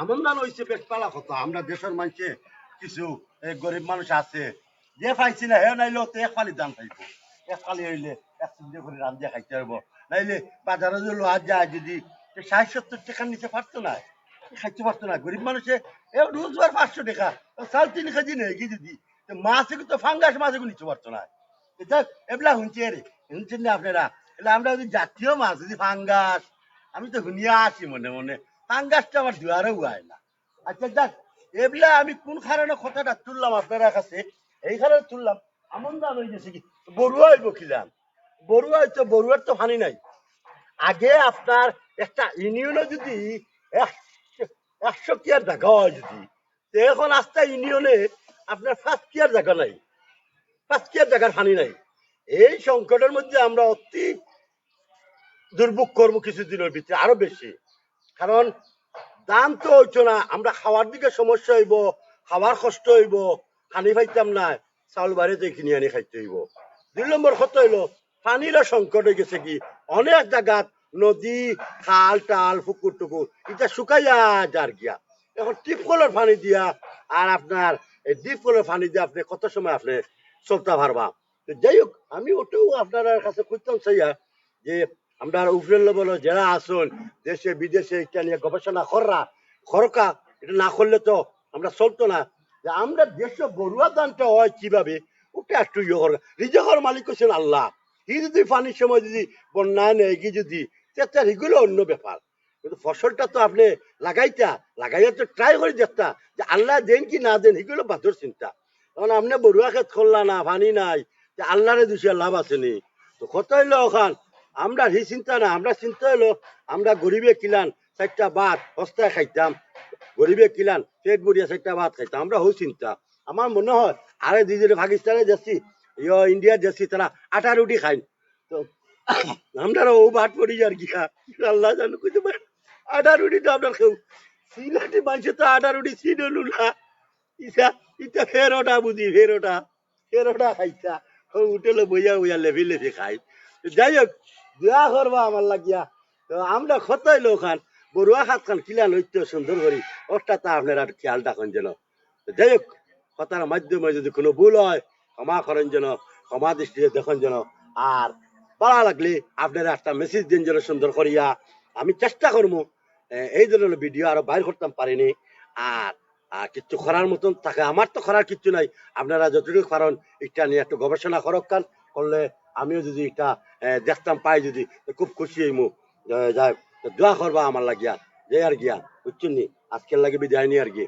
আমন দান হয়েছে বেশ পালা কথা আমরা দেশের মানুষে কিছু গরিব মানুষ আছে। যে পাইছি না হে নাইলে তো এক ফালি দান পাইব এক ফালি হইলে এক চিন্তা করে রান্ধিয়া খাইতে পারব। নাইলে বাজারে যদি লোহার যায়, যদি ষাট সত্তর টাকার নিচে পারতো না খাইতে পারতো না। গরিব মানুষে, এ রোজবার পাঁচশো টাকা চাল তিন কেজি নেই, কি যদি মাছ তো ফাঙ্গাস, মাছ নিতে পারতো না। এটা এবলা শুনছি রে শুনছেন না আপনারা? এলে আমরা যদি জাতীয় মাছ, যদি ফাঙ্গাস, আমি তো শুনিয়া আছি মনে মনে। ফাঙ্গাসটা আমার দুয়ারে না। আচ্ছা এবলা আমি কোন কারণে কথাটা তুললাম কাছে? এই কারণে তুললাম, আমন দাম কি? বড়ুয়ার তো হানি নাই। আগে আপনার একটা ইউনিয়নে যদি একশো- কিয়ার হয় যদি এখন আস্তে ইউনিয়নে আপনার ফার্স্ট কিয়ার জায়গা নাই। ফার্স্ট কিয়ার জায়গার হানি নাই। এই সংকটের মধ্যে আমরা অতি দুর্ভোগ করব কিছুদিনের ভিতরে, আরও বেশি। কারণ দাম তো হইতো না। আমরা খাওয়ার দিকে সমস্যা হইব, খাওয়ার কষ্ট হইব, খানি পাইতাম না, চাউল বাড়িতে কিনে আনি খাইতে হইব। দুই নম্বর কত হইল পানিরও সংকট হয়ে গেছে কি? অনেক জায়গাত নদী, খাল, টাল, পুকুর, টুকুর এটা শুকাইয়া যার গিয়া। এখন টিপ কলের পানি দিয়া আর আপনার এই ডিপ কলের পানি দিয়ে আপনি কত সময় আপনি চলতে পারবা? যাই হোক, আমি ওটাও আপনার কাছে খুঁজতাম চাইয়া যে আমরা উপরের লেভেল যারা আসুন, দেশে, বিদেশে এটা নিয়ে গবেষণা কররা খরকা এটা না করলে তো আমরা চলতো না। যে আমরা দেশে বড়ুয়া দানটা হয় কীভাবে, ওটা একটু ইয়ে করবে রিজেকর মালিক হচ্ছেন আল্লাহ। ই যদি পানির সময় যদি বন্যা নেই কি যদি সেটা এগুলো অন্য ব্যাপার। কিন্তু ফসলটা তো আপনি লাগাইতা, লাগাইয়া তো ট্রাই করে দেখতা, যে আল্লাহ দেন কি না দেন, এগুলো বাদর চিন্তা। তখন আপনি বড়ুয়া ক্ষেত করলা না, পানি নাই যে আল্লাহরে দুষিয়া লাভ আসেনি তো কত হইল ওখান? আমরা হি চিন্তা না আমরা চিন্তা হইল আমরা গরিবে কিলান চারটা ভাত সস্তায় খাইতাম, গরিবে কিলান পেট ভরিয়া চারটা ভাত খাইতাম, আমরা হো চিন্তা। আমার মনে হয় আরে দুজনে পাকিস্তানে যাচ্ছি ইয় ইন্ডিয়া যাচ্ছি তারা আটা রুটি খাই। তো আমরা ও ভাত পড়ি আর কি খা, আল্লাহ জানো পারে আটা রুটি তো আপনার কেউ সিলাটি মানুষ তো আটা রুটি চিনলু না। ইসা ইটা ফেরোটা বুঝি ফেরোটা ফেরোটা খাইতা উঠেলো বইয়া বইয়া লেভি লেভি খাই। যাই হোক দোয়া করবা আমার লাগিয়া। তো আমরা কত হইল ওখান বড়ুয়া হাত খান কিলান হইতে সুন্দর করি ওটা তা আপনারা একটু খেয়াল রাখেন যেন। যাই হোক, কথার মাধ্যমে যদি কোনো ভুল হয়, ক্ষমা করেন যেন, ক্ষমা দৃষ্টিতে দেখেন যেন। আর ভালো লাগলে আপনারা একটা মেসেজ দিন যেন সুন্দর করিয়া, আমি চেষ্টা করব এই ধরনের ভিডিও আরও বাইর করতাম পারিনি। আর আর কিচ্ছু করার মতন থাকে, আমার তো করার কিচ্ছু নাই। আপনারা যতটুকু পারেন, এটা নিয়ে একটু গবেষণা করক কান, করলে আমিও যদি এটা দেখতাম, পাই যদি খুব খুশি হইমু। যাই দোয়া করবা আমার লাগিয়া, যে আর গিয়া, বুঝছেন নি? আজকের লাগে বিদায় নি আর কি।